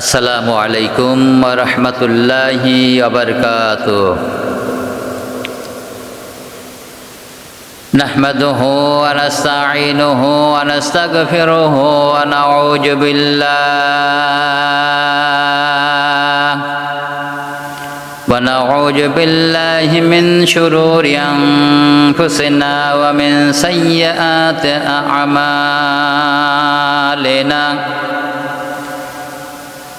আসসালামু আলাইকুম রহমতুল্লাহি আবরকাত نحمده ونستعينه ونستغفره ونعوذ بالله ونعوذ بالله من شرور أنفسنا ومن سيئات أعمالنا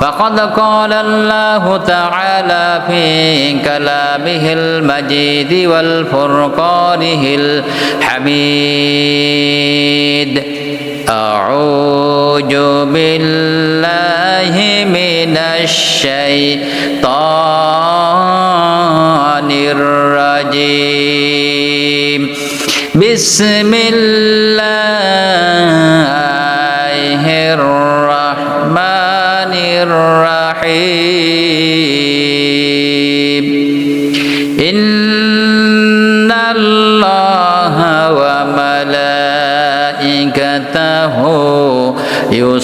فقد قال الله تعالى في كلامه المجيد والفرقانه الحميد. أعوذ بالله من الشيطان الرجيم. بسم الله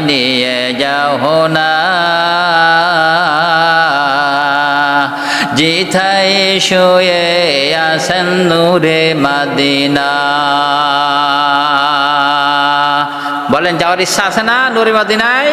নিয়ে যাও না। জিথাই শুয়ে আসেন নূরে মাদিনা। বলেন যাওয়ার ইচ্ছা আছে না নূরে মাদিনায়?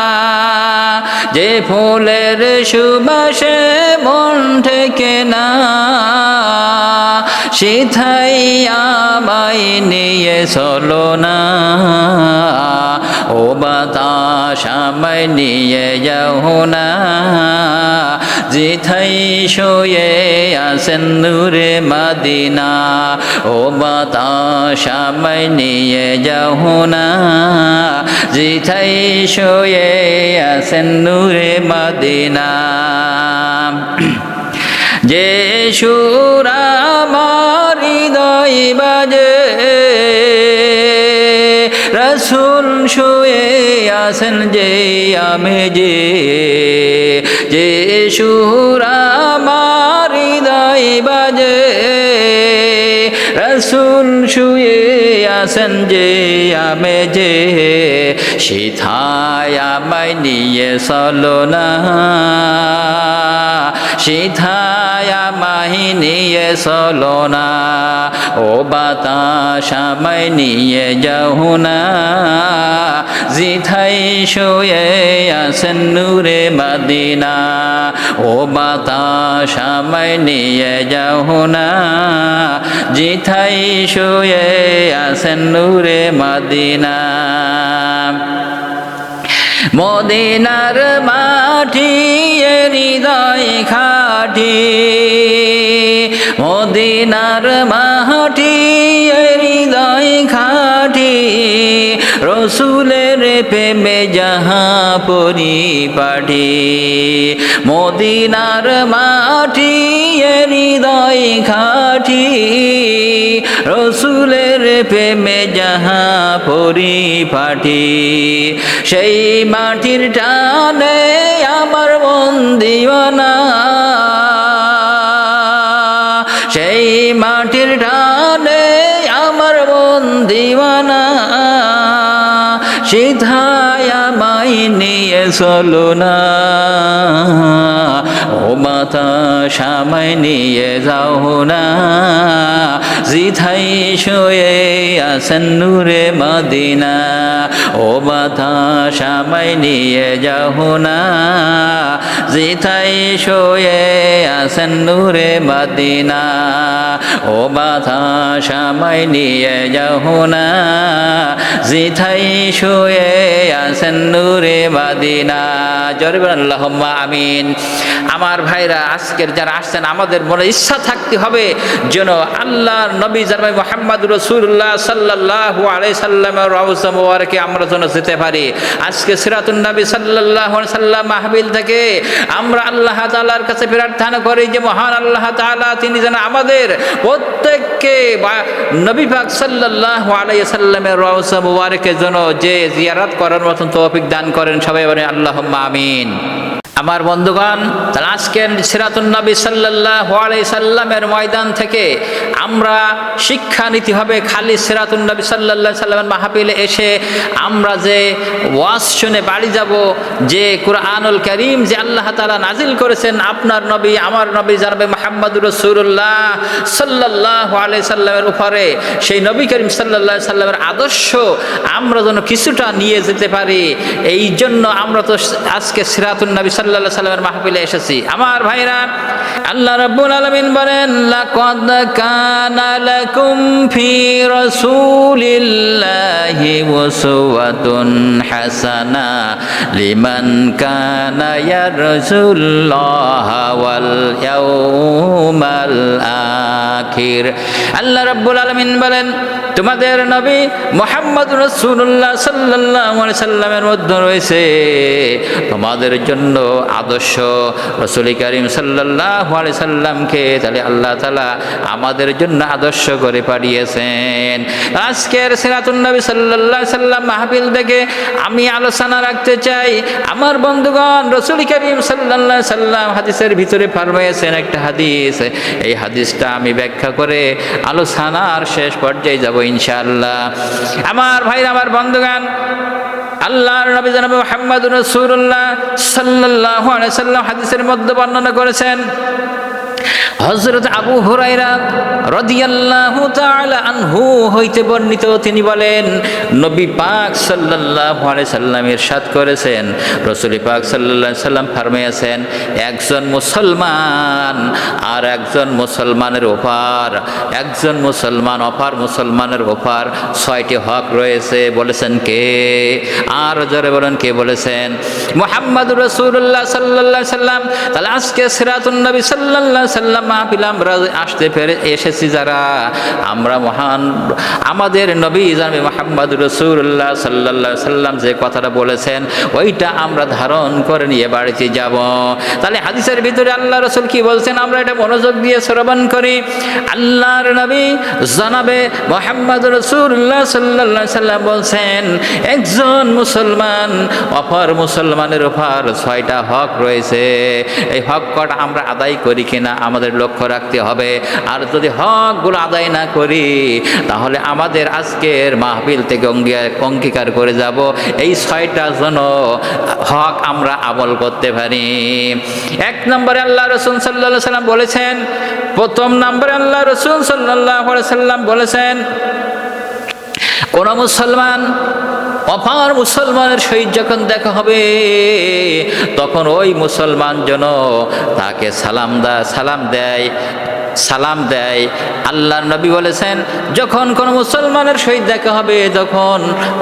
যে ফুলের সুবাসে মন থেকে না সিথাই আমায় নিয়ে চলো না। ও বাতাস আমায় নিয়ে যাও না। জিথাই শোয়ে আসেন নূরে মাদিনা, ও বাতাস আমায় নিয়ে যাও না। জিথাই শোয়ে আসেন নূরে মাদিনা। যে সুরা বাজে। রসুল শুয়ে আসেন যে আমি যে। যে সুরা হৃদয় বাজে। রসুল শুয়ে আসেন যে আমি যে। সিথায় আমায় নিয়ে চলো না। সিথায় আমায় নিয়ে চলো না। ও বাতাস আমায় নিয়ে যাও না। জিথাই শুয়ে আসেন নূরে মাদিনা। ও বাতাস আমায় নিয়ে যাও না। জিথাই শুয়ে আসেন নূরে মাদিনা। মদিনার মাটি হৃদয় খাটি। মদিনার এ হৃদয় খাটি। রসুলের প্রেমে যাহা পরিপাটি মদিনার মাটি হৃদয় খাটি রসুলের প্রেমে যাহা পরিপাটি সেই মাটির টানে আমার দিওয়ানা। সেই মাটির টানে আমার দিওয়ানা। সিধায় আমায় নিয়ে চলো না। ও মাতা, সামাই নিয়ে যাও না। জিথাই শোয়ে আসেন নূরে মদিনা। ও মাতা, সামাই নিয়ে যাও না। জিথাই শোয়ে আসেন নূরে মদিনা। ও মাথা সামাই নিয়ে যাও না জিথাই শুয়ে আসেন নূরে মাদিনা। জরিবান আল্লাহম্মা আমিন। আমার ভাইরা, আজকের যারা আসছেন, আমাদের মনে ইচ্ছা থাকতে হবে যেন আল্লাহ নবী জানাই মোহাম্মদ রসুল্লাহ সাল্লাহ আলাই সাল্লামের রওজা আমরা যেন যেতে পারি। আজকে সিরাতুন নবী সাল্লাহ সাল্লাম মাহবিল থেকে আমরা আল্লাহ তাআলার কাছে প্রার্থনা করি যে, মহান আল্লাহ তাআলা তিনি যেন আমাদের প্রত্যেককে নবী পাক সাল্লাহ আলাইহি সাল্লামের রওজা মুবারকের জন্য যে জিয়ারত করার মতন তৌফিক দান করেন সবাই বলেন আল্লাহুম্মা আমিন। আমার বন্ধুগণ, তাহলে আজকের সিরাতুন নবী সাল্লাহ সাল্লামের ময়দান থেকে আমরা শিক্ষা নিতে হবে খালি সিরাতুন নবী সাল্লাহ সাল্লামের মাহাপিলে এসে আমরা যে ওয়াজ শুনে বাড়ি যাব, যে কুরআনুল করিম যে আল্লাহ তালা নাজিল করেছেন, আপনার নবী, আমার নবী জানবে মাহমদ রসুল্লাহ সাল্লাহ আলাই সাল্লামের উপরে, সেই নবী করিম সাল্লাহ সাল্লামের আদর্শ আমরা যেন কিছুটা নিয়ে যেতে পারি এই জন্য আমরা তো আজকে সিরাতুন নবী সাল্লাহ সাল্লামের মাহফিলে এসেছি। আমার ভাইরা, আল্লাহ রাব্বুল আলামিন বলেন, লাকাদ কানা লাকুম ফি রাসূলিল্লাহি হাসানা লিমান কানা ইয়ারজুল্লাহ ওয়াল ইয়াউমাল আখির। আল্লাহ রাব্বুল আলামিন বলেন, তোমাদের নবী মোহাম্মদ রসুল্লাহ সাল্লাহ সাল্লামের মধ্যে রয়েছে। তোমাদের জন্য আদর্শ রসুল করিম সাল্লাহ আলি সাল্লামকে, তাহলে আল্লাহ তালা আমাদের জন্য আদর্শ করে পাঠিয়েছেন। আজকের সিরাতুন্নবী সাল্লাহ সাল্লাম মাহফিল থেকে আমি আলোচনা রাখতে চাই, আমার বন্ধুগণ, রসুল করিম সাল্লাহ সাল্লাম হাদিসের ভিতরে ফারমাইয়েছেন একটা হাদিস। এই হাদিসটা আমি ব্যাখ্যা করে আলোচনার শেষ পর্যায়ে যাব ইনশাআল্লাহ। আমার ভাই আমার বন্ধুগান আল্লাহর নবী জনাব মোহাম্মদ রসুল্লাহ সাল্লাহ সাল্লাম হাদিসের মধ্যে বর্ণনা করেছেন হজরত আবু হুরাইরা আনহু হইতে বর্ণিত, তিনি বলেন, নবী পাক সাল্লাল্লাহু আলাইহি সাল্লাম করেছেন, রাসূল পাক আলাইহি সাল্লাম ফরমাইয়াছেন, একজন মুসলমান আর একজন মুসলমানের ওপার, একজন মুসলমান অপার মুসলমানের ওপার ছয়টি হক রয়েছে, বলেছেন কে? আর জোরে বলেন কে বলেছেন? মোহাম্মদ রসুল্লাহ আলাইহি সাল্লাম, তাহলে আজকে সিরাতুন নবী সাল্লাম মাহফিল আমরা আসতে পেরে এসেছি যারা, আমরা মহান, আমাদের নবী জানবি মোহাম্মদ রসুল্লাহ সাল্লাহ সাল্লাম যে কথাটা বলেছেন, ওইটা আমরা ধারণ করে নিয়ে বাড়িতে যাব। তাহলে হাদিসের ভিতরে আল্লাহ রসুল কি বলছেন? আমরা এটা মনোযোগ দিয়ে শ্রবণ করি। আল্লাহর নবী জানাবে মোহাম্মদ রসুল্লাহ সাল্লাহ সাল্লাম বলছেন, একজন মুসলমান, অপর মুসলমানের উপর ছয়টা হক রয়েছে। এই হক কটা আমরা আদায় করি কিনা আমাদের লক্ষ্য রাখতে হবে। আর যদি হকগুলো আদায় না করি, তাহলে আমাদের আজকের মাহবিল থেকে অঙ্গী- অঙ্গীকার করে যাব। এই ছয়টা জন হক আমরা আমল করতে পারি। এক নম্বরে আল্লাহ রসুল সাল্লাহ সাল্লাম বলেছেন, প্রথম নম্বরে আল্লাহ রসুল সাল্লাহ সাল্লাম বলেছেন, কোন মুসলমান অপার মুসলমানের সহিত যখন দেখা হবে, তখন ওই মুসলমান যেন তাকে সালাম দেয় সালাম দেয়। সালাম দেয়। আল্লাহ নবী বলেছেন, যখন কোনো মুসলমানের সহিত দেখা হবে, তখন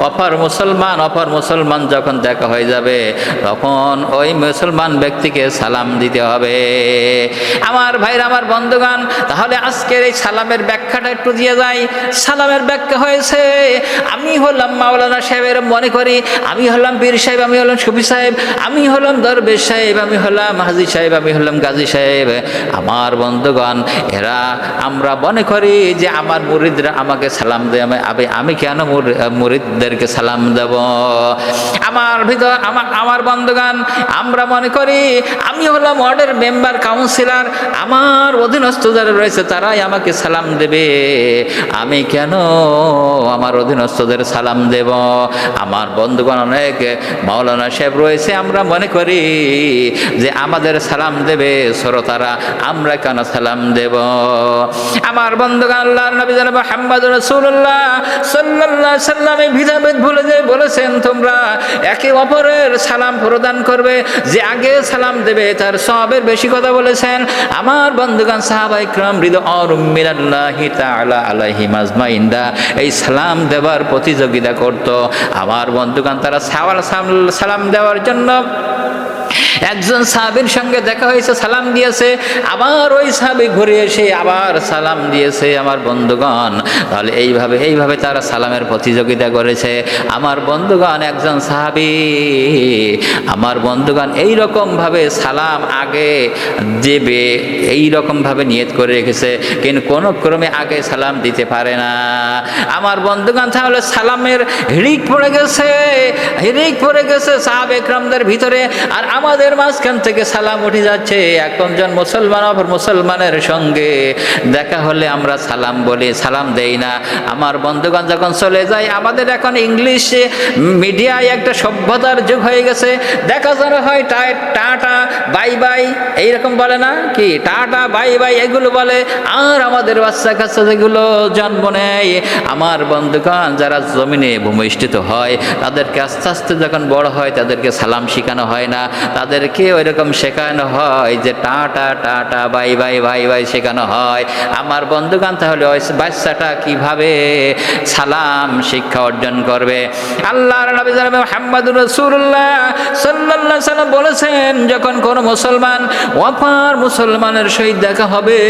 অপর মুসলমান অপর মুসলমান যখন দেখা হয়ে যাবে, তখন ওই মুসলমান ব্যক্তিকে সালাম দিতে হবে। আমার ভাইরা, আমার বন্ধুগান তাহলে আজকের এই সালামের ব্যাখ্যাটা একটু দিয়ে যাই। সালামের ব্যাখ্যা হয়েছে, আমি হলাম মাওলানা সাহেবের মনে করি, আমি হলাম বীর সাহেব, আমি হলাম শফি সাহেব, আমি হলাম দরবেশ সাহেব, আমি হলাম হাজি সাহেব, আমি হলাম গাজী সাহেব। আমার বন্ধুগণ এরা আমরা মনে করি যে আমার মুরিদরা আমাকে সালাম দেয়, আমি আমি- কেন মুরিদদেরকে সালাম দেব? আমার ভিতর আমার আমার বন্ধুগান আমরা মনে করি আমি হলাম ওয়ার্ডের মেম্বার, কাউন্সিলর, আমার অধীনস্থ যারা রয়েছে তারাই আমাকে সালাম দেবে। আমি কেন আমার অধীনস্থদের সালাম দেব? আমার বন্ধুগণ অনেক মাওলানা সাহেব রয়েছে, আমরা মনে করি যে আমাদের সালাম দেবে, শ্রোতারা, আমরা কেন সালাম দেব? আমার বন্ধুগণ, আল্লাহর নবী জানাব হাম্মাদ রাসূলুল্লাহ সাল্লাল্লাহু আলাইহি সাল্লামে ভিদাভেদ ভুলে যে বলেছেন, তোমরা একে অপরের সালাম প্রদান করবে, যে আগে সালাম দেবে, তার সবের বেশি কথা বলেছেন। আমার বন্ধুগান সাহাবা ইকরাম রিদওয়ান মিনাল্লাহি তাআলা আলাইহিম আজমাইনরা এই সালাম দেওয়ার প্রতিযোগিতা করত। আমার বন্ধুগান তারা সাওয়াল সালাম দেওয়ার জন্য একজন সাহাবির সঙ্গে দেখা হয়েছে, সালাম দিয়েছে, আবার ওই সাহাবি ঘুরে এসে আবার সালাম দিয়েছে, আমার বন্ধুগণ, তাহলে এইভাবে এইভাবে তারা সালামের প্রতিযোগিতা করেছে। আমার বন্ধুগণ, একজন সাহাবি আমার বন্ধুগণ এই ভাবে সালাম আগে দেবে এই ভাবে নিয়ত করে রেখেছে, কিন্তু কোনো ক্রমে আগে সালাম দিতে পারে না। আমার বন্ধুগণ, তাহলে সালামের হিড়িক পড়ে গেছে, হিড়িক পড়ে গেছে সাহাব একরামদের ভিতরে, আর আমাদের মাঝখান থেকে সালাম উঠে যাচ্ছে একজন মুসলমান অপর মুসলমানের সঙ্গে। দেখা হলে আমরা সালাম বলি, সালাম দেই না। আমার বন্ধুগণ, যখন চলে যায়, আমাদের এখন ইংলিশ মিডিয়ায় একটা সভ্যতার যুগ হয়ে গেছে দেখা যারা হয়, টা- টাটা বাই বাই, এইরকম বলে না? কি? টাটা বাই বাই, এগুলো বলে। আর আমাদের বাচ্চা কাচ্চা যেগুলো জন্ম নেয়, আমার বন্ধুগণ, যারা জমিনে ভূমিষ্ঠিত হয়, তাদেরকে আস্তে আস্তে যখন বড় হয়, তাদেরকে সালাম শেখানো হয় না। তাদেরকে ওই রকম শেখানো হয় যে tata tata bye bye bye bye শেখানো হয়। আমার বন্ধুগান তাহলে ওই বাচ্চাটা কীভাবে সালাম শিক্ষা অর্জন করবে? আল্লাহর নবী জানাবে, মুহাম্মদুর সাল্লাল্লাহু সাল্লাম বলেছেন, যখন কোন মুসলমান ওয়াফার মুসলমানের সহিত দেখা হবে,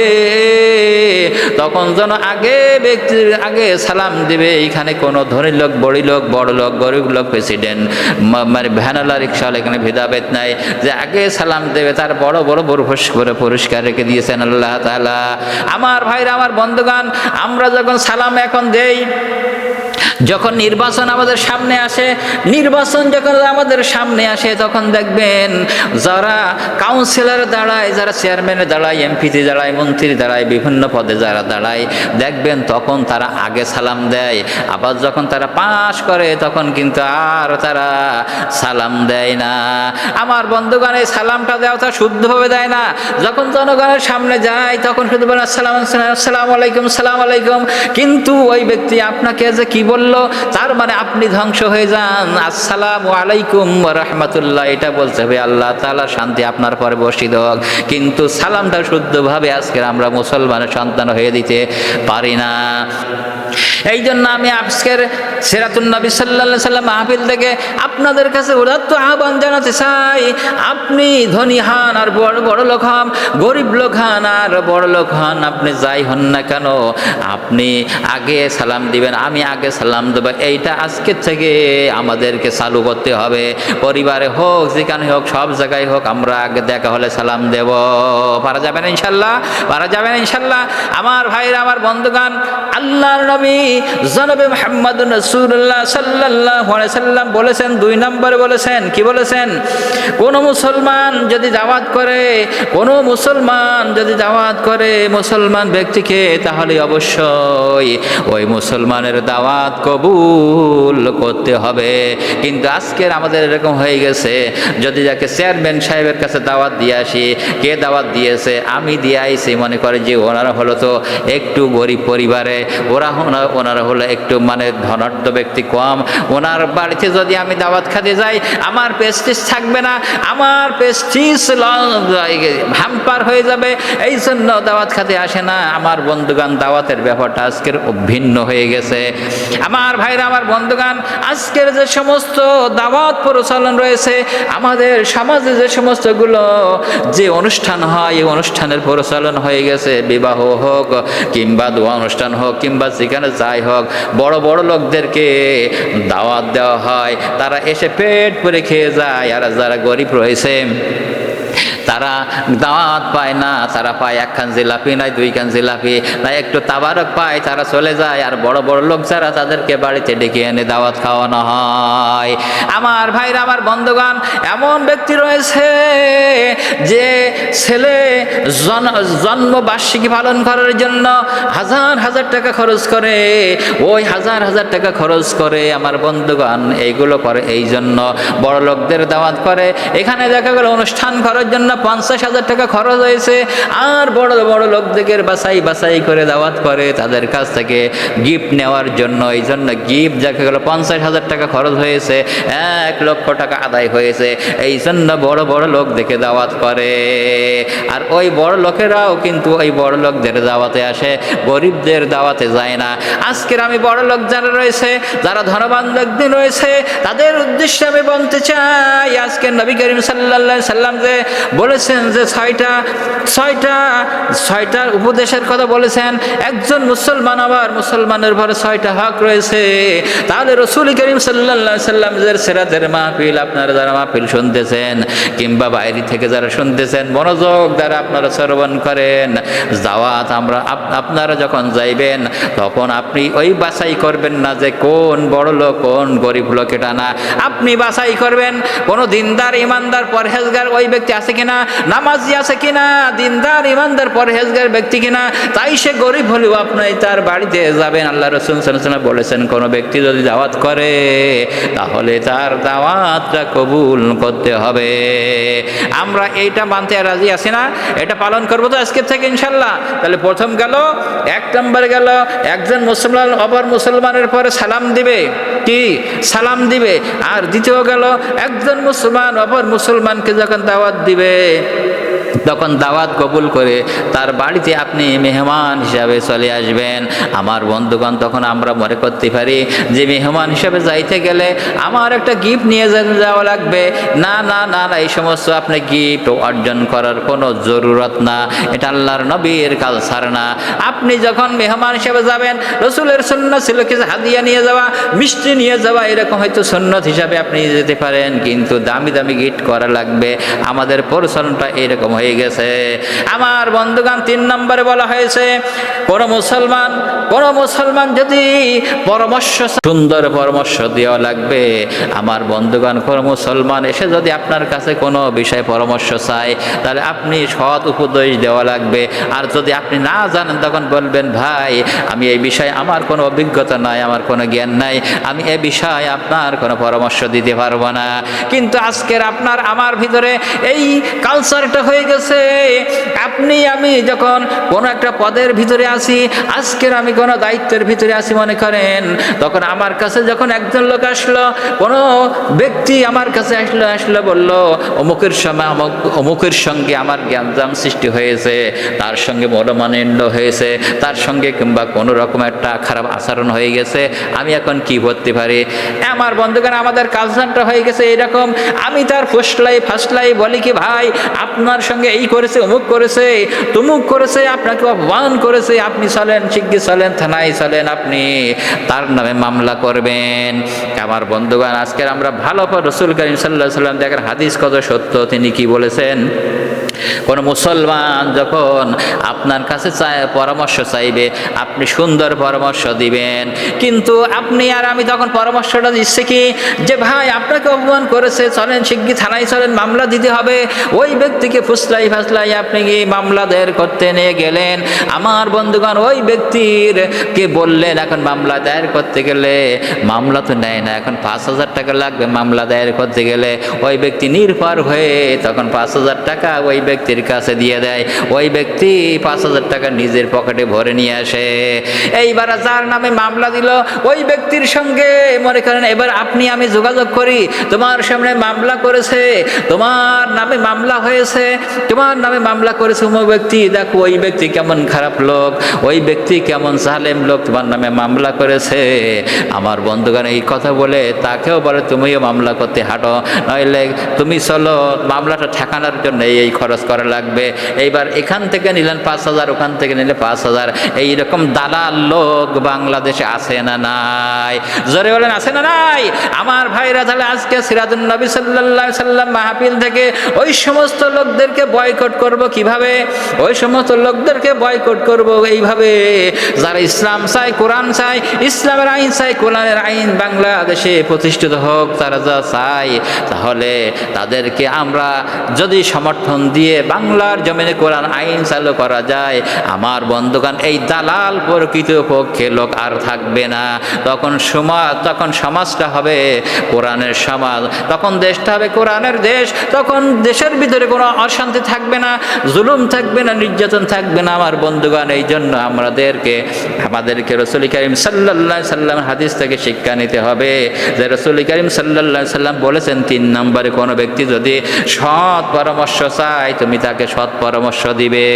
তখন যেন আগে ব্যক্তির আগে সালাম দিবে। এইখানে কোনো ধনী লোক, বড়ি লোক, বড় লোক, গরিব লোক প্রেসিডেন্ট মানে ভ্যানালা রিক্সাওয়ালা এখানে ভেদাভেদ নাই। যে আগে সালাম দেবে, তার বড় বড় বড় করে পুরস্কার রেখে দিয়েছেন আল্লাহ তাআলা। আমার ভাইরা, আমার বন্ধুগান আমরা যখন সালাম এখন দেই যখন নির্বাচন আমাদের সামনে আসে, নির্বাচন যখন আমাদের সামনে আসে, তখন দেখবেন যারা কাউন্সিলর দাঁড়ায়, যারা চেয়ারম্যানে দাঁড়ায় এমপিতে দাঁড়ায়, মন্ত্রী দাঁড়ায়, বিভিন্ন পদে যারা দাঁড়ায়, দেখবেন তখন তারা আগে সালাম দেয়। আবার যখন তারা পাশ করে, তখন কিন্তু আর তারা সালাম দেয় না। আমার বন্ধুগণ, এই সালামটা দেওয়া তা শুদ্ধভাবে দেয় না। যখন জনগণের সামনে যায়, তখন শুধু বলে, আসসালাম আসসালাম আলাইকুম সালাম আলাইকুম। কিন্তু ওই ব্যক্তি আপনাকে যে কি বলল, তার মানে আপনি ধ্বংস হয়ে যান। আসসালাম আলাইকুম রহমতুল্লাহ। এটা বলতে হবে আল্লাহ তালা শান্তি আপনার পরে বসিত হোক। কিন্তু সালামটা শুদ্ধভাবে আজকের আমরা মুসলমানের সন্তান হয়ে দিতে পারি না। এই জন্য আমি আজকের সেরাতুন নবী সাল্লা সাল্লাম মাহফিল থেকে আপনাদের কাছে উদাত্ত আহ্বান জানাতে চাই। আপনি ধনী হান আর বড় বড় লোক হন, গরিব লোক হন আর বড় লোক হন। আপনি যাই হন না কেন, আপনি আগে সালাম দিবেন, আমি আগে সালাম দেবে এইটা আজকের থেকে আমাদেরকে চালু করতে হবে। পরিবারে হোক, যেখানে হোক, সব জায়গায় হোক, আমরা আগে দেখা হলে সালাম দেব। পারা যাবে না ইনশাল্লাহ? পারা যাবে না ইনশাল্লাহ? আমার ভাইরা, আমার বন্ধুগান আল্লাহর নবী জনবে মোহাম্মদ রসুল্লাহ সাল্লাহ সাল্লাম বলেছেন, দুই নম্বরে বলেছেন, কি বলেছেন? কোন মুসলমান যদি দাওয়াত করে, কোন মুসলমান যদি দাওয়াত করে মুসলমান ব্যক্তিকে, তাহলে অবশ্যই ওই মুসলমানের দাওয়াত দাওয়াত কবুল করতে হবে। কিন্তু আজকের আমাদের এরকম হয়ে গেছে, যদি যাকে চেয়ারম্যান সাহেবের কাছে দাওয়াত দিয়ে আসি, কে দাওয়াত দিয়েছে, আমি দিয়ে আইছি মনে করে যে ওনারা হলো তো একটু গরিব পরিবারে, ওরা ওনা- ওনারা হলো একটু মানে ধনাঢ্য ব্যক্তি কম। ওনার বাড়িতে যদি আমি দাওয়াত খাতে যাই, আমার পেস্টিস থাকবে না, আমার পেস্টিস হ্যাম্পার হয়ে যাবে এই জন্য দাওয়াত খাতে আসে না। আমার বন্ধুগান দাওয়াতের ব্যাপারটা আজকের ভিন্ন হয়ে গেছে। আমার ভাইরা, আমার বন্ধুগান আজকের যে সমস্ত দাওয়াত প্রচলন রয়েছে, আমাদের সমাজে যে সমস্তগুলো যে অনুষ্ঠান হয়, এই অনুষ্ঠানের প্রচলন হয়ে গেছে। বিবাহ হোক কিংবা দোয়া অনুষ্ঠান হোক কিংবা যেখানে যাই হোক, বড় বড় লোকদেরকে দাওয়াত দেওয়া হয়। তারা এসে পেট ভরে খেয়ে যায়। আর যারা গরিব রয়েছে তারা দাওয়াত পায় না, তারা পায় একখান জিলাপি, নাই দুই খান জিলাপি তাই একটু তাবারক পায়, তারা চলে যায়। আর বড় বড় লোক যারা তাদেরকে বাড়িতে ডেকে এনে দাওয়াত খাওয়ানো হয়। আমার ভাইরা, আমার বন্ধুগণ, এমন ব্যক্তি রয়েছে যে ছেলে জন- জন্মবার্ষিকী পালন করার জন্য হাজার হাজার টাকা খরচ করে। ওই হাজার হাজার টাকা খরচ করে আমার বন্ধুগণ এইগুলো করে এই জন্য বড় লোকদের দাওয়াত করে। এখানে দেখা গেল অনুষ্ঠান করার জন্য পঞ্চাশ হাজার টাকা খরচ হয়েছে। আর বড় বড় লোকদের বাছাই বাছাই করে দাওয়াত করে তাদের কাছ থেকে গিফট নেওয়ার জন্য। এই জন্য গিফট দেখা গেল পঞ্চাশ হাজার টাকা খরচ হয়েছে। এক লক্ষ টাকা আদায় হয়েছে। এই জন্য বড় বড় লোক দেখে দাওয়াত করে। আর ওই বড় লোকেরাও কিন্তু ওই বড় লোকদের দাওয়াতে আসে, গরিবদের দাওয়াতে যায় না। আজকের আমি বড় লোক যারা রয়েছে, যারা ধনবান ব্যক্তি রয়েছে, তাদের উদ্দেশ্যে আমি বলতে চাই, আজকে নবী করিম আলাইহি সাল্লাম যে বলেছেন যে ছয়টা ছয়টা ছয়টা উপদেশের কথা বলেছেন, একজন মুসলমান আবার মুসলমানের ঘরে ছয়টা হক রয়েছে। তাহলে রসুল করিম সাল্লাম যে সেরাতের মাহফিল আপনারা যারা মাহফিল শুনতেছেন, কিংবা বাইরে থেকে যারা শুনতেছেন মনোযোগ দ্বারা আপনারা শ্রবণ করেন। দাওয়াত আমরা আপনারা যখন যাইবেন, তখন আপনি ওই বাছাই করবেন না যে কোন বড় লোক, কোন গরিব লোক এটা না। আপনি বাছাই করবেন, কোনো দিনদার, ইমানদার, পরহেজগার ওই ব্যক্তি আছে কিনা? নামাজি আছে কিনা? দিনদার, ইমানদার, পরহেজগার ব্যক্তি কিনা? তাই সে গরিব হলেও আপনি তার বাড়িতে যাবেন। আল্লাহ রসুল সাল্লাম বলেছেন, কোনো ব্যক্তি যদি দাওয়াত করে, তাহলে তার দাওয়াতটা কবুল করতে হবে। আমরা এইটা মানতে রাজি আছি না, এটা পালন করব তো আজকের থেকে ইনশাল্লাহ তাহলে প্রথম গেল, এক নম্বর গেল, একজন মুসলমান, অপর মুসলমানের পরে সালাম দিবে। কি? সালাম দিবে। আর দ্বিতীয় গেল, একজন মুসলমান, অপর মুসলমানকে যখন দাওয়াত দিবে তখন দাওয়াত কবুল করে তার বাড়িতে আপনি মেহমান হিসাবে চলে আসবেন। আমার বন্ধুগণ, তখন আমরা মনে করতে পারি যে মেহমান হিসাবে যাইতে গেলে আমার একটা গিফট নিয়ে যাওয়া লাগবে। না না না না, এই সমস্ত আপনি গিফট অর্জন করার কোনো জরুরত না। এটা আল্লাহর নবীর কালসার না। আপনি যখন মেহমান হিসেবে যাবেন, রসুলের সন্ন্যত ছিল কিছু হাদিয়া নিয়ে যাওয়া, মিষ্টি নিয়ে যাওয়া, এরকম হয়তো সন্ন্যত হিসাবে আপনি যেতে পারেন, কিন্তু দামি দামি গিফট করা লাগবে। আমাদের পরিচালনটা এরকম হয়ে গেছে। আমার বন্ধুগান তিন নম্বরে বলা হয়েছে, কোন মুসলমান কোন মুসলমান যদি পরামর্শ সুন্দর পরামর্শ দেওয়া লাগবে, আমার বন্ধুগান কোন মুসলমান এসে যদি আপনার কাছে কোনো বিষয়ে পরামর্শ চায়, তাহলে আপনি সৎ উপদেশ দেওয়া লাগবে। আর যদি আপনি না জানেন, তখন বলবেন, ভাই, আমি এই বিষয়ে আমার কোনো অভিজ্ঞতা নাই, আমার কোনো জ্ঞান নাই, আমি এ বিষয়ে আপনার কোনো পরামর্শ দিতে পারব না। কিন্তু আজকের আপনার, আমার ভিতরে এই কালচারটা হয়ে গেছে। আপনি, আমি যখন কোনো একটা পদের ভিতরে আসি, আজকের আমি কোনো দায়িত্বের ভিতরে আসি, মনে করেন, তখন আমার কাছে যখন একজন লোক আসলো, কোনো ব্যক্তি আমার কাছে আসলো আসলো, বলল, অমুকের সময় অমুক, অমুকের সঙ্গে আমার জ্ঞানজাম সৃষ্টি হয়েছে, তার সঙ্গে মনোমানিন্য হয়েছে, তার সঙ্গে কিংবা কোনো রকম একটা খারাপ আচরণ হয়ে গেছে, আমি এখন কি করতে পারি? আমার বন্ধুগণ, আমাদের কালচারটা হয়ে গেছে এরকম। আমি তার ফুসলাই ফাসলাই বলি কি, ভাই, আপনার সঙ্গে এই করেছে, অমুক করেছে, তুমুক করেছে, আপনাকে অপমান করেছে, আপনি চলেন, শিগগির চলেন, থানায় চলেন আপনি। তার নামে মামলা করবেন। আমার বন্ধুগণ, আজকের আমরা ভালো পর রসুল করিম সাল্লাহ সাল্লাম দেখেন, হাদিস কত সত্য, তিনি কি বলেছেন? কোন মুসলমান যখন আপনার কাছে পরামর্শ চাইবে, আপনি সুন্দর পরামর্শ দিবেন। কিন্তু আপনি আর আমি তখন পরামর্শটা দিচ্ছে কি? যে ভাই, আপনাকে অপমান করেছে, চলেন, শিগগির থানায় চলেন, মামলা দিতে হবে। ওই ব্যক্তিকে ফুসতে ফুসলাই ফাসলাই আপনি কি মামলা দায়ের করতে নিয়ে গেলেন? আমার বন্ধুগণ, ওই ব্যক্তির কে বললেন, এখন মামলা দায়ের করতে গেলে মামলা তো নেয় না, এখন পাঁচ হাজার টাকা লাগবে মামলা দায়ের করতে গেলে। ওই ব্যক্তি নির্ভর হয়ে তখন পাঁচ হাজার টাকা ওই ব্যক্তির কাছে দিয়ে দেয়। ওই ব্যক্তি পাঁচ হাজার টাকা নিজের পকেটে ভরে নিয়ে আসে। এইবার যার নামে মামলা দিল, ওই ব্যক্তির সঙ্গে মনে করেন, এবার আপনি, আমি যোগাযোগ করি, তোমার সামনে মামলা করেছে, তোমার নামে মামলা হয়েছে। তোমার নামে মামলা করেছে অমুক ব্যক্তি, দেখো ওই ব্যক্তি কেমন খারাপ লোক, ওই ব্যক্তি কেমন জালেম লোক তোমার নামে মামলা করেছে। আমার বন্ধুগণ এই কথা বলে তাকেও বলে, তুমিও মামলা করতে হাঁটো, নইলে তুমি চলো, মামলাটা ঠেকানোর জন্য এই খরচ করা লাগবে। এইবার এখান থেকে নিলেন পাঁচ হাজার, ওখান থেকে নিলে পাঁচ হাজার। এইরকম দালাল লোক বাংলাদেশে আছে না নাই? জোরে বলেন, আছে না নাই? আমার ভাইরা তাহলে আজকে সিরাজুল নবী সাল্লাহ সাল্লাম মাহফিল থেকে ওই সমস্ত লোকদেরকে বয়কট করব কীভাবে? ওই সমস্ত লোকদেরকে বয়কট করব এইভাবে। যারা ইসলাম চায়, কোরআন চায়, ইসলামের আইন চায়, কোরআনের আইন বাংলাদেশে প্রতিষ্ঠিত হোক, তারা যা চায়, তাহলে তাদেরকে আমরা যদি সমর্থন দিয়ে বাংলার জমিনে কোরআন আইন চালু করা যায়, আমার বন্ধুগান এই দালাল প্রকৃত পক্ষে লোক আর থাকবে না। তখন সমাজ তখন সমাজটা হবে কোরআনের সমাজ, তখন দেশটা হবে কোরআনের দেশ, তখন দেশের ভিতরে কোনো অশান্তি থাকবে না, জুলুম থাকবে না, নির্যাতন থাকবে না আমার বন্ধুগান এই জন্য আমাদেরকে আমাদেরকে রসুল করিম সাল্লাহ সাল্লাম হাদিস থেকে শিক্ষা নিতে হবে যে রসুল করিম সাল্লাহ সাল্লাম বলেছেন, তিন নম্বরে কোনো ব্যক্তি যদি সৎ পরামর্শ চায়, তুমি তাকে সৎ পরামর্শ দিবে।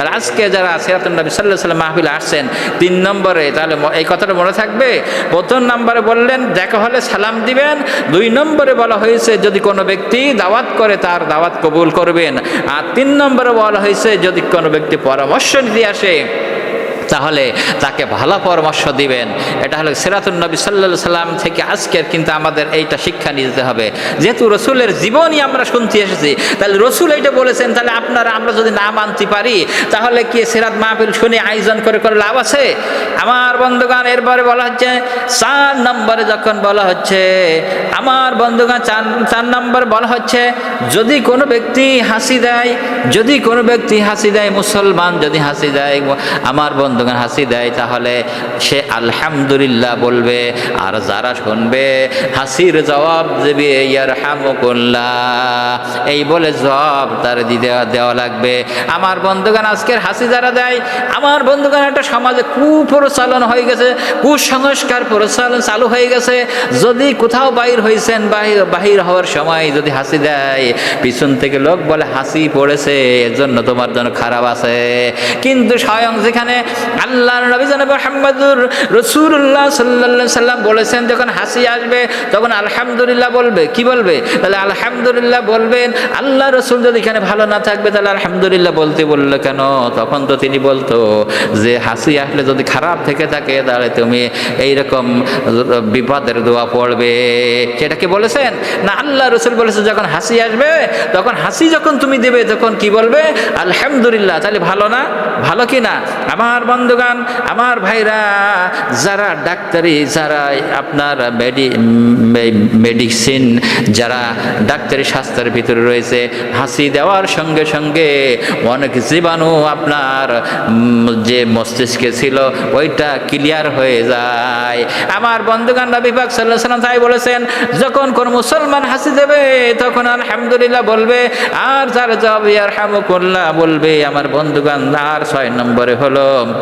আর আজকে যারা সিরাতুল নবী সাল্লাহ সাল্লাম মাহফিল আসছেন, তিন নম্বরে তাহলে এই কথাটা মনে থাকবে? প্রথম নম্বরে বললেন, দেখা হলে সালাম দিবেন। দুই নম্বরে বলা হয়েছে, যদি কোনো ব্যক্তি দাওয়াত করে, তার দাওয়াত কবুল করবেন। আর তিন নম্বরে বলা হয়েছে যদি কোনো ব্যক্তি পরামর্শ নিতে আসে তাহলে তাকে ভালো পরামর্শ দিবেন। এটা হলো সিরাতুল নবী সাল্লা সাল্লাম থেকে আজকের কিন্তু আমাদের এইটা শিক্ষা নিতে হবে। যেহেতু রসুলের জীবনই আমরা শুনতে এসেছি, তাহলে রসুল এইটা বলেছেন, তাহলে আপনারা, আমরা যদি না মানতে পারি, তাহলে কি সিরাত মাহফিল শুনে আয়োজন করে করে লাভ আছে? আমার বন্ধুগান এরপরে বলা হচ্ছে, চার নম্বরে যখন বলা হচ্ছে, আমার বন্ধুগান চার চার নম্বর বলা হচ্ছে, যদি কোনো ব্যক্তি হাসি দেয়, যদি কোনো ব্যক্তি হাসি দেয়, মুসলমান যদি হাসি দেয়, আমার বন্ধুগান হাসি দেয়, তাহলে সে আলহামদুলিল্লাহ বলবে, আর যারা শুনবে, হাসির জবাব দেবে ইয়ার হামকুল্লাহ এই বলে জবাব তার দিতে দেওয়া লাগবে। আমার বন্ধুগান আজকের হাসি যারা দেয়, আমার বন্ধুগান একটা সমাজে কুপ্রচলন হয়ে গেছে, কুসংস্কার প্রচলন চালু হয়ে গেছে। যদি কোথাও বাইর হয়েছেন বাহির বাহির হওয়ার সময় যদি হাসি দেয়, পিছন থেকে লোক বলে, হাসি পড়েছে, এর জন্য তোমার জন্য খারাপ আছে। কিন্তু স্বয়ং যেখানে আল্লাহ নবী জানাব মোহাম্মদুর রসুল্লাহ সাল্লাহ সাল্লাম বলেছেন, যখন হাসি আসবে, তখন আলহামদুলিল্লাহ বলবে। কি বলবে? তাহলে আলহামদুলিল্লাহ বলবেন আল্লাহ রসুল যদি এখানে ভালো না থাকবে, তাহলে আলহামদুলিল্লাহ বলতে বলল কেন? তখন তো তিনি বলতো, যে হাসি আসলে যদি খারাপ থেকে থাকে, তাহলে তুমি এইরকম বিপদের দোয়া পড়বে। সেটা কি বলেছেন? না আল্লাহ রসুল বলেছে, যখন হাসি আসবে, তখন হাসি যখন তুমি দেবে, তখন কি বলবে? আলহামদুলিল্লাহ। তাহলে ভালো না? ভালো কি না? আমার বন্ধুগান আমার ভাইরা, যারা ডাক্তারি যারা আপনার মেডি মেডিসিন, যারা ডাক্তারি স্বাস্থ্যের ভিতরে রয়েছে, হাসি দেওয়ার সঙ্গে সঙ্গে অনেক জীবাণু আপনার যে মস্তিষ্কে ছিল, ওইটা ক্লিয়ার হয়ে যায়। আমার বন্ধুগান পাক সাল্লাহ তাই বলেছেন, যখন কোন মুসলমান হাসি দেবে, তখন আলহামদুলিল্লাহ বলবে, আর যার জব ইয়ার হামুকুল্লাহ বলবে, আমার বন্ধুগান আর ছয় নম্বরে হলো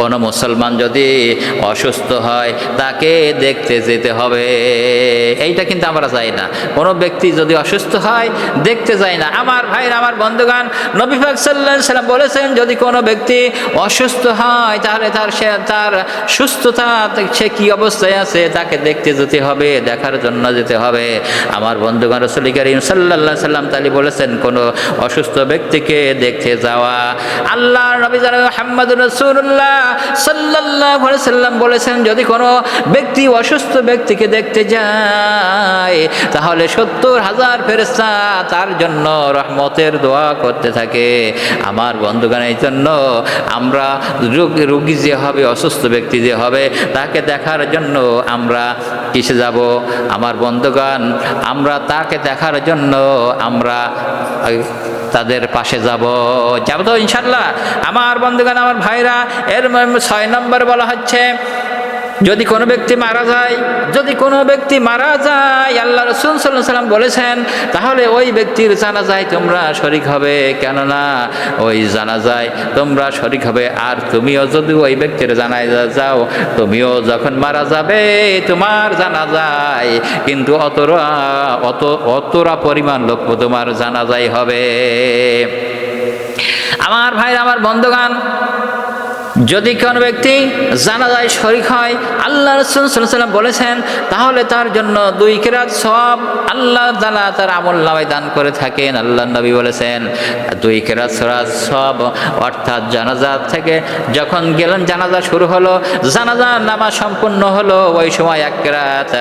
কোনো মুসলমান যদি অসুস্থ হয়, তাকে দেখতে যেতে হবে। এইটা কিন্তু আমরা চাই না। কোনো ব্যক্তি যদি অসুস্থ হয়, দেখতে যায় না। আমার ভাইরা আমার বন্ধুগান নবী পাক সাল্লাম বলেছেন, যদি কোনো ব্যক্তি অসুস্থ হয়, তাহলে তার সে, তার সুস্থতা, সে কী অবস্থায় আছে, তাকে দেখতে যেতে হবে, দেখার জন্য যেতে হবে। আমার বন্ধুগান রসুল করিম সাল্লাহ সাল্লাম তালি বলেছেন, কোনো অসুস্থ ব্যক্তিকে দেখতে যাওয়া আল্লাহ নবী জানাবে মোহাম্মদ রসুল রসুল্লাহ সাল্লাহ সাল্লাম বলেছেন, যদি কোনো ব্যক্তি অসুস্থ ব্যক্তিকে দেখতে যায়, তাহলে সত্তর হাজার ফেরেস্তা তার জন্য রহমতের দোয়া করতে থাকে। আমার বন্ধুগান এই জন্য আমরা রোগ- যে হবে, অসুস্থ ব্যক্তি যে হবে, তাকে দেখার জন্য আমরা কিসে যাব? আমার বন্ধুগান আমরা তাকে দেখার জন্য আমরা তাদের পাশে যাব। যাব তো ইনশাল্লাহ আমার বন্ধুগান আমার ভাইরা, এর ছয় নম্বর বলা হচ্ছে যদি কোনো ব্যক্তি মারা যায়, যদি কোনো ব্যক্তি মারা যায়, আল্লাহ রসুল সাল্লাম বলেছেন, তাহলে ওই ব্যক্তির জানাজায় তোমরা শরিক হবে। কেননা ওই জানাজায় তোমরা শরিক হবে। আর তুমিও যদি ওই ব্যক্তির জানায় যাও, তুমিও যখন মারা যাবে তোমার জানা যায় কিন্তু অতরা, অত, অতরা পরিমাণ লোক তোমার জানাজাই হবে। আমার ভাই আমার বন্ধুগান যদি কোনো ব্যক্তি জানাজায় শরিক হয়, আল্লাহ রসুল বলেছেন, তাহলে তার জন্য দুই কেরাত সব আল্লাহ তালা তার আমল নামায় দান করে থাকেন, আল্লাহ নবী বলেছেন। দুই কেরাত সরাজ সব অর্থাৎ জানাজা থেকে যখন গেলেন, জানাজা শুরু হলো জানাজা নামা সম্পূর্ণ হলো ওই সময় এক কেরাত।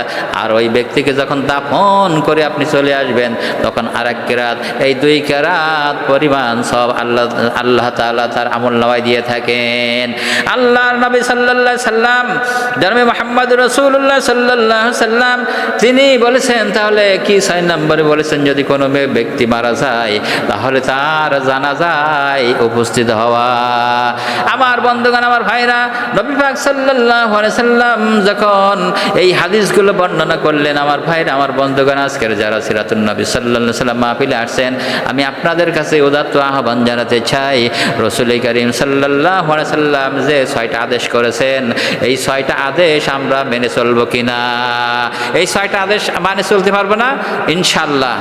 আর ওই ব্যক্তিকে যখন দাফন করে আপনি চলে আসবেন, তখন আর এক কেরাত। এই দুই কেরাত পরিমাণ সব আল্লাহ আল্লাহ তাআলা তার আমল নামায় দিয়ে থাকেন। আল্লাহর নবী সাল্লাল্লাহু সাল্লাম জন্মে মোহাম্মদ রসুল্লাহ সাল্লাহ সাল্লাম, তিনি বলেছেন, তাহলে কি ছয় নম্বরে বলেছেন, যদি কোনো ব্যক্তি মারা যায়, তাহলে তার জানা যায় উপস্থিত হওয়া। আমার বন্ধুগণ, আমার ভাইরা, নবী পাক আলাইহি সাল্লাম যখন এই হাদিসগুলো বর্ণনা করলেন, আমার ভাইরা, আমার বন্ধুগণ, আজকের যারা সিরাতুন নবী আলাইহি সাল্লাম মাহফিলে আসছেন, আমি আপনাদের কাছে উদাত্ত আহ্বান জানাতে চাই, রসুল করিম সাল্লাল্লাহু আলাইহি সাল্লাম যে ছয়টা আদেশ করেছেন, এই ছয়টা আদেশ আমরা মেনে চলবো কিনা? এই ছয়টা আদেশ মানে চলতে পারব না? ইনশাল্লাহ।